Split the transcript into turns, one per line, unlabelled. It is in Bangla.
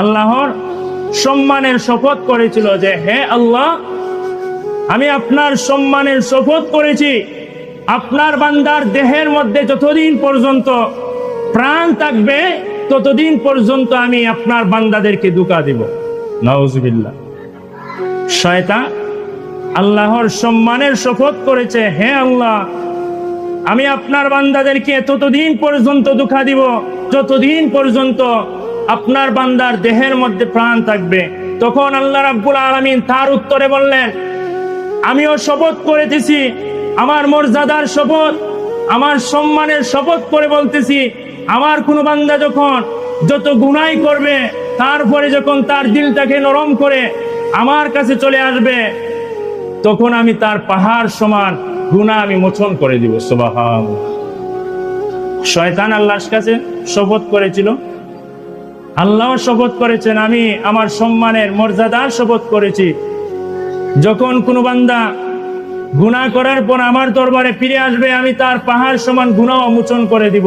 আল্লাহর সম্মানের শপথ করেছিল যে, হে আল্লাহ, আমি আপনার সম্মানের শপথ করেছি। আপনার বান্দার দেহের মধ্যে যতদিন পর্যন্ত প্রাণ থাকবে, ততদিন পর্যন্ত আমি আপনার বান্দাদেরকে দুকা দিব। নওজবিল্লা শয়তান আল্লাহর সম্মানের শপথ করেছে, হে আল্লাহ, আমি আপনার বান্দাদেরকে ততদিন পর্যন্ত দুঃখা দিব, যতদিন পর্যন্ত আপনার বান্দার দেহের মধ্যে প্রাণ থাকবে। তখন আল্লাহ রাব্বুল আলামিন তার উত্তরে বললেন, আমিও শপথ করেতেছি, আমার মর্যাদার শপথ, আমার সম্মানের শপথ করে বলতেছি, আমার কোনো বান্দা যখন যত গুনাই করবে, তারপরে যখন তার দিলটাকে নরম করে আমার কাছে চলে আসবে, তখন আমি তার পাহাড় সমান গুণা আমি মোচন করে দিব। সুবাহান শয়তান আল্লাহর কাছে শপথ করেছিল। আল্লাহ শপথ করেছেন, আমি আমার সম্মানের মর্যাদার শপথ করেছি। যখন কোনো বান্দা গুণা করার পর আমার দরবারে ফিরে আসবে, আমি তার পাহাড় সমান গুণাও মোচন করে দিব।